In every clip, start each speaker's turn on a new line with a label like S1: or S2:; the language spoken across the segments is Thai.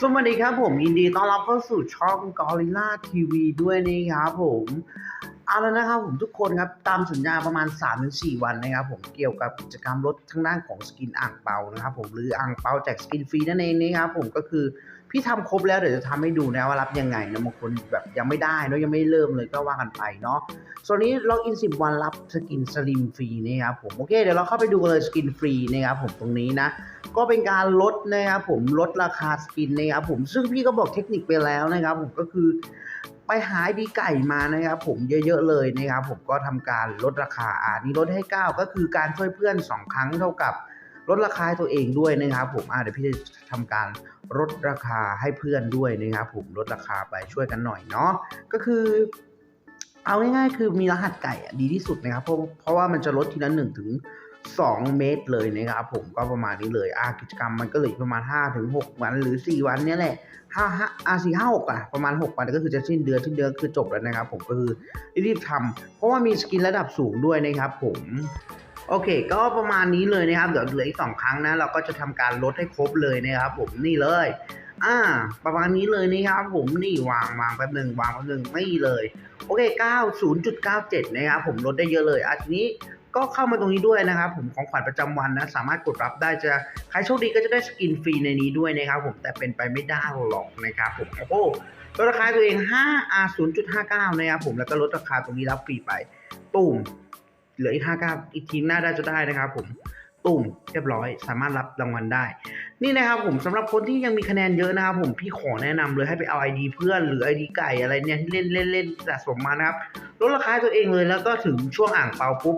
S1: สวัสดีครับผมยินดีต้อนรับเข้าสู่ช่อง Gorilla TV ด้วยนะครับผมเอาแล้วนะครับผมทุกคนครับตามสัญญาประมาณ 3-4 วันนะครับผมเกี่ยวกับกิจกรรมลดทางด้านของสกินอ่างเปานะครับผมหรืออ่างเปาแจกสกินฟรีนั่นเองนะครับผมก็คือ พี่ทำครบแล้วเดี๋ยวจะทำให้ดูนะว่ารับยังไงนะบางคนแบบยังไม่ได้เนาะยังไม่เริ่มเลยก็ว่ากันไปเนาะส่วนนี้ล็อกอิน10 วันรับสกินสลิมฟรีนะครับผมโอเคเดี๋ยวเราเข้าไปดูกันเลยสกินฟรีนะครับผมตรงนี้นะก็เป็นการลดนะครับผมลดราคาสกินนะครับผมซึ่งพี่ก็บอกเทคนิคไปแล้วนะครับผมก็คือไปหาดีไก่มานะครับผมเยอะๆเลยนะครับผมก็ทำการลดราคาอ่านี่ลดให้ 9 ก็คือการช่วยเพื่อน 2 ครั้งเท่ากับ ลดราคาตัวเองด้วยนะครับผมเดี๋ยวพี่จะทำการลดราคาให้เพื่อนด้วยนะครับผมลดราคาไปช่วยกันหน่อยเนาะก็คือเอาง่ายๆคือมีรหัสไก่ดีที่สุดนะครับเพราะเพราะว่ามันจะลดทีละหนึ่งถึง2 เมตรเลยนะครับผมก็ประมาณนี้เลยอากิจกรรมมันก็เหลือประมาณ5ถึง6วันหรือ 4 วันเนี้ยแหละห้าห้าอาสี่ห้าหกอะประมาณ 6 วันก็คือจะสิ้นเดือนสิ้นเดือนคือจบแล้วนะครับผมก็คือรีบทำเพราะว่ามีสกินระดับสูงด้วยนะครับผม โอเค ก็ประมาณนี้เลยนะครับ เดี๋ยวเหลืออีกสองครั้งนะ เราก็จะทำการลดให้ครบเลยนะครับ ผมนี่เลย อ่า ประมาณนี้เลยนะครับ ผมนี่วางวางแป๊บหนึ่งวางแป๊บหนึ่งไม่เลย โอเค9 0.97นะครับ ผมลดได้เยอะเลยอะทีนี้ก็เข้ามาตรงนี้ด้วยนะครับ ผมของขวัญประจำวันนะ สามารถกดรับได้จะใครโชคดีก็จะได้สกินฟรีในนี้ด้วยนะครับ ผมแต่เป็นไปไม่ได้หรอกนะครับ ผมโอ้โหลดราคาตัวเอง5 R 0.59 นะครับผมแล้วก็ลดราคาตรงนี้รับฟรีไปตุ่ม เหลืออีก59อีกทีหน้าได้จะได้นะครับผมตุ่มเรียบร้อยสามารถรับรางวัลได้ นี่นะครับผมสำหรับคนที่ยังมีคะแนนเยอะนะครับผมพี่ขอแนะนำเลยให้ไปเอา ID เพื่อนหรือ ID ไก่อะไรเนี่ยที่เล่นเล่นเล่นสะสมมานะครับลดราคาตัวเองเลยแล้วก็ถึงช่วงอ่างเปาปุ๊บ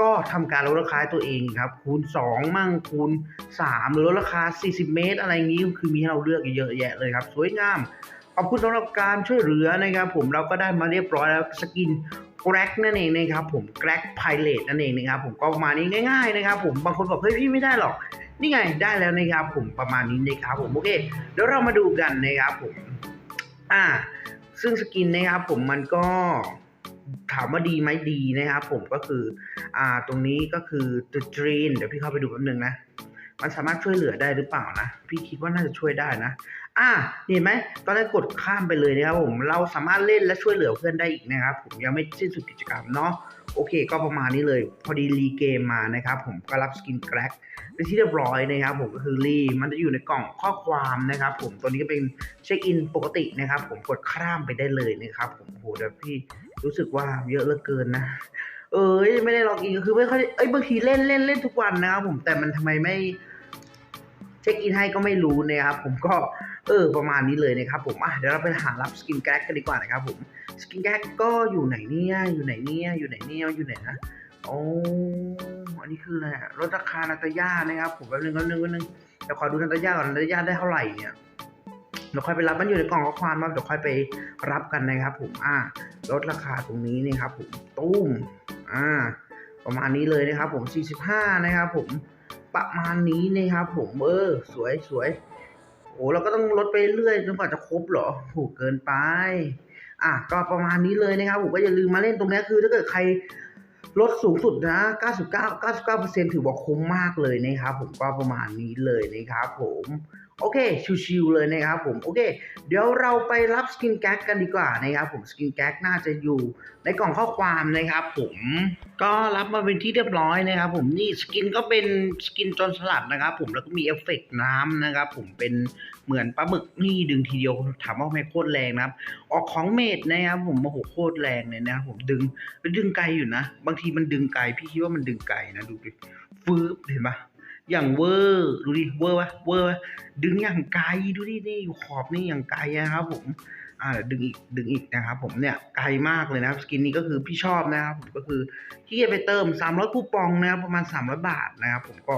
S1: ก็ทำการลดราคาตัวเองครับคูณ 2 มั่งคูณ 3 หรือลดราคา 40 เมตร อะไรงนี้คือมีให้เราเลือกเยอะแยะเลยครับ สวยงามขอบคุณสำหรับการช่วยเหลือนะครับผมเราก็ได้มาเรียบร้อยแล้วสกิน แกร็กนั่นเองนะครับผมแกร็กไพเรตนั่นเองนะครับผมก็ประมาณนี้ง่ายๆนะครับผมบางคนบอกเฮ้ยพี่ไม่ได้หรอก นี่ไงได้แล้วนะครับผมประมาณนี้นะครับผมโอเคเดี๋ยวเรามาดูกันนะครับผมอ่าซึ่งสกินนะครับผมมันก็ถามว่าดีไหมดีนะครับผมก็คืออ่าตรงนี้ก็คือตัวดรีนเดี๋ยวพี่เข้าไปดูแป๊บนึงนะ มันสามารถช่วยเหลือได้หรือเปล่านะ พี่คิดว่าน่าจะช่วยได้นะ อ่าเห็นไหมตอนแรกกดข้ามไปเลยนะครับผมเราสามารถเล่นและช่วยเหลือเพื่อนได้อีกนะครับผมยังไม่สิ้นสุดกิจกรรมเนาะโอเค ก็ประมาณนี้เลย พอดีรีเกมมานะครับผมก็รับสกินแกร็กเป็นที่เรียบร้อยนะครับผมก็คือรีมันจะอยู่ในกล่องข้อความนะครับผมตัวนี้ก็เป็นเช็คอินปกตินะครับผมกดข้ามไปได้เลยนะครับผมโหเดี๋ยวพี่รู้สึกว่าเยอะเหลือเกินนะเอ้ยไม่ได้ล็อกอินก็คือไม่ค่อยเอ้ยบางทีเล่นเล่นเล่นทุกวันนะครับผมแต่มันทำไมไม่ เช็คอินให้ก็ไม่รู้นะครับผมก็เออประมาณนี้เลยนะครับผมอะเดี๋ยวเราไปหารับสกินแก๊กกันดีกว่านะครับผมสกินแก๊กก็อยู่ไหนเนี่ยอยู่ไหนเนี่ยอยู่ไหนเนี่ยอยู่ไหนนะโอ้อันนี้คืออะไรลดราคานาตาย่านะครับผมแป๊บนึงแป๊บนึงแป๊บนึงเดี๋ยวขอดูนาตาย่าก่อนนาตาย่าได้เท่าไหร่เนี่ยเดี๋ยวค่อยไปรับมันอยู่ในกล่องข้อความมาเดี๋ยวค่อยไปรับกันนะครับผมอ่าลดราคาตรงนี้นะครับผมตุ้มอ่าประมาณนี้เลยนะครับผม 45 นะครับผม ประมาณนี้นะครับผมเออสวยสวยโอ้เราก็ต้องลดไปเรื่อยจนกว่าจะครบเหรอผูกเกินไป อะก็ประมาณนี้เลยนะครับผมก็อย่าลืมมาเล่นตรงนี้คือ ถ้าเกิดใครลดสูงสุดนะ 99 99%ถือว่าคุ้มมากเลยนะครับผมก็ประมาณนี้เลยนะครับผมโอเค ชิวๆเลยนะครับผม โอเค เดี๋ยวเราไปรับสกินแก๊กกันดีกว่านะครับผม สกินแก๊กน่าจะอยู่ในกล่องข้อความนะครับผม ก็รับมาเป็นที่เรียบร้อยนะครับผม นี่สกินก็เป็นสกินจนสลัดนะครับผม แล้วก็มีเอฟเฟกต์น้ำนะครับผม เป็นเหมือนปลาหมึกนี่ดึงทีเดียวถามว่าไม่โคตรแรงนะครับ ออกของเมดนะครับผมโอ้โหโคตรแรงเลยนะครับผมดึงดึงไกลอยู่นะ บางทีมันดึงไกลพี่คิดว่ามันดึงไกลนะดูดิฟืบเห็นปะ อย่างเวอร์ดูดิเวอร์ปะเวอร์ปะดึงอย่างไกลดูดินี่ขอบนี่อย่างไกลนะครับผมอ่าดึงอีกดึงอีกนะครับผมเนี่ยไกลมากเลยนะครับสกินนี้ก็คือพี่ชอบนะครับผมก็คือที่จะไปเติม 300คูปองนะครับประมาณ 300 บาทนะครับผมก็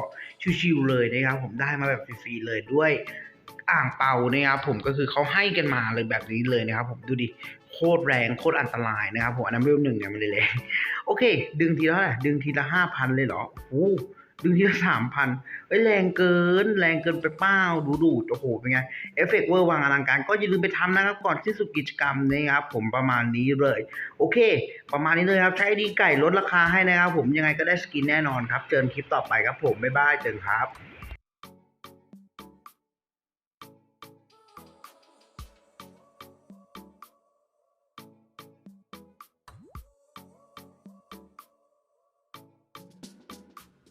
S1: ชิวๆเลยนะครับผมได้มาแบบฟรีๆเลยด้วยอ่างเปานะครับผมก็คือเขาให้กันมาเลยแบบนี้เลยนะครับผมดูดิโคตรแรงโคตรอันตรายนะครับผมอันนั้นเวลหนึ่งเนี่ยมันเลยแรงโอเค ดึงทีละดึงทีละห้าพันเลยเหรอโอ้ ดึงทีละสามพันเฮ้ยแรงเกิน แรงเกินไปเป้าดูดูโอ้โห เป็นไง เอฟเฟกต์เวอร์วางอลังการ ก็อย่าลืมไปทำนะครับ ก่อนที่สุดกิจกรรมนะครับ ผมประมาณนี้เลย โอเค ประมาณนี้เลยครับ ใช้ดีไก่ลดราคาให้นะครับ ผมยังไงก็ได้สกินแน่นอนครับ เจอกันคลิปต่อไปครับผม บ๊ายบาย เจอกันครับ